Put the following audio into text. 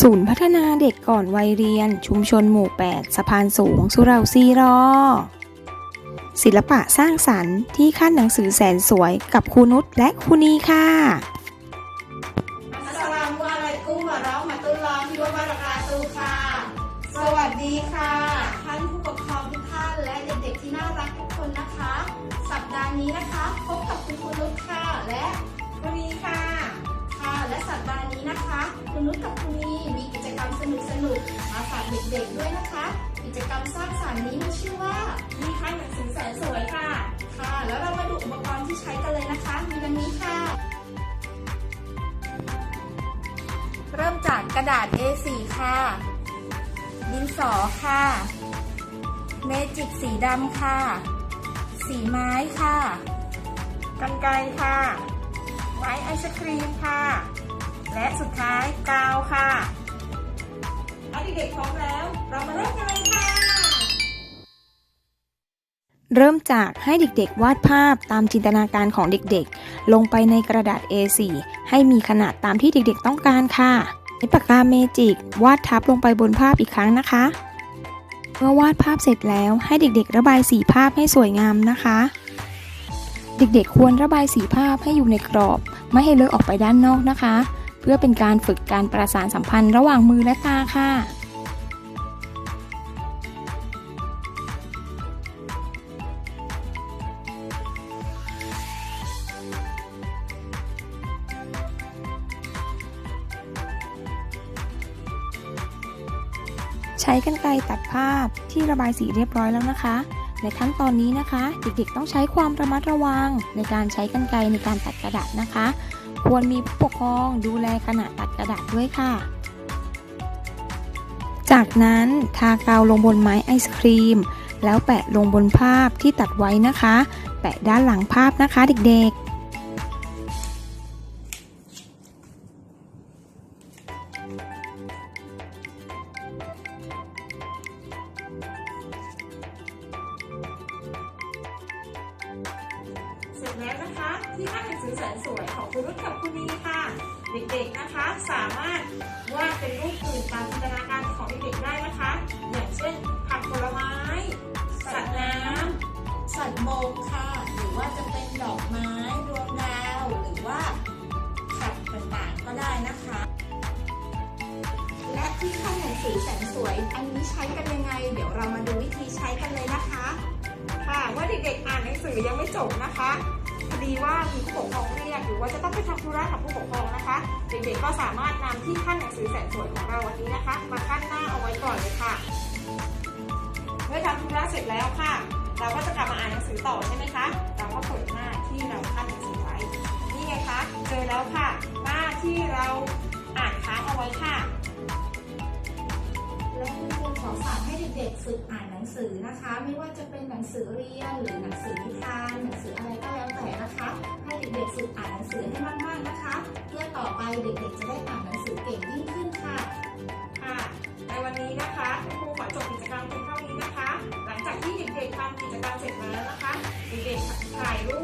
ศูนย์พัฒนาเด็กก่อนวัยเรียน ชุมชนหมู่ 8 สะพานสูง สุเหราซีรอ ศิลปะสร้างสรรค์ที่ขั้นหนังสือแสนสวยกับครูนุชและครูนีค่ะสลามุอะลัยกุมวะเราะมะตุลลอฮิวะบะเราะกาตุค่ะ สวัสดีค่ะ ท่านผู้ปกครองทุกท่านและเด็กๆที่น่ารักทุกคนนะคะ สัปดาห์นี้นะคะพบกับคุณครูนุชค่ะและคุณนีค่ะ ค่ะและสัปดาห์นี้นะคะ คุณนุชกับคุณ เด็กๆด้วยนะคะ กิจกรรมสร้างสรรค์นี้มีชื่อว่ามีค่ายหนังสือแสนสวยค่ะ ค่ะ แล้วเรามาดูอุปกรณ์ที่ใช้กันเลยนะคะ มีดังนี้ค่ะ เริ่มจากกระดาษ A4 ค่ะ ดินสอค่ะ เมจิกสีดำค่ะ สีไม้ค่ะกันไกรค่ะ ไม้ไอศครีมค่ะ และสุดท้ายกาวค่ะ เด็กๆพร้อมแล้ว เรามาเริ่มกันเลยค่ะ เริ่มจากให้เด็กๆ วาดภาพตามจินตนาการของเด็กๆ ลงไปในกระดาษ A4 ให้มีขนาดตามที่เด็กๆต้องการค่ะใช้ปากกาเมจิก วาดทับลงไปบนภาพอีกครั้งนะคะ เมื่อวาดภาพเสร็จแล้วให้เด็กๆ ระบายสีภาพให้สวยงามนะคะ เด็กๆ ควรระบายสีภาพให้อยู่ในกรอบ ไม่ให้เลอะออกไปด้านนอกนะคะ เพื่อเป็นการฝึกการประสานสัมพันธ์ระหว่างมือและตาค่ะ ใช้กรรไกรตัดภาพที่ระบายสีเรียบร้อยแล้วนะคะ ในขั้นตอนนี้นะคะ เด็กๆต้องใช้ความระมัดระวัง ในการใช้กรรไกรในการตัดกระดาษนะคะ ควรมีผู้ปกครองดูแลขณะตัดกระดาษด้วยค่ะ จากนั้นทากาวลงบนไม้ไอศครีม แล้วแปะลงบนภาพที่ตัดไว้นะคะ แปะด้านหลังภาพนะคะเด็กๆ แล้วนะคะ ที่ห้างหนังสือแสนสวยของคุณรุ่กับคุณนีค่ะ เด็กๆนะคะ สามารถวาดเป็นรูปอื่นตามจินตนาการของเด็กๆได้นะคะ อย่างเช่นผักผลไม้ สัตว์น้ำสัตว์โบกค่ะ หรือว่าจะเป็นดอกไม้ดวงดาวหรือว่าผักต่างๆก็ได้นะคะ และที่ห้างหนังสือแสนสวย อันนี้ใช้กันยังไง เดี๋ยวเรามาดูวิธีใช้กันเลยนะคะ ค่ะว่าเด็กๆอ่านหนังสือยังไม่จบนะคะพอ ดีว่ามีผู้ปกครองเรียกหรือว่าจะต้องไปทำธุระกับผู้ปกครองนะคะ เด็กๆก็สามารถนำที่ขั้นหนังสือแสนสวยของเราวันนี้นะคะ มาขั้นหน้าเอาไว้ก่อนเลยค่ะ เมื่อทำธุระเสร็จแล้วค่ะ เราก็จะกลับมาอ่านหนังสือต่อใช่ไหมคะ เราก็เปิดหน้าที่เราขั้นหนังสือไว้ นี่ไงคะเจอแล้วค่ะ หน้าที่เราอ่านค้างเอาไว้ค่ะและคุณครูขอฝากให้เด็กๆฝึกอ่านหนังสือนะคะ ไม่ว่าจะเป็นหนังสือเรียนหรือหนังสือนิทานหนังสืออะไรก็ คะ ให้เด็กๆฝึกอ่านหนังสือให้มากๆนะคะ เพื่อต่อไปเด็กๆจะได้อ่านหนังสือเก่งยิ่งขึ้นค่ะ ค่ะ ในวันนี้นะคะคุณครูขอจบกิจกรรมเพียงเท่านี้นะคะ หลังจากที่เด็กๆทำกิจกรรมเสร็จแล้วนะคะ เด็กๆถ่ายรูป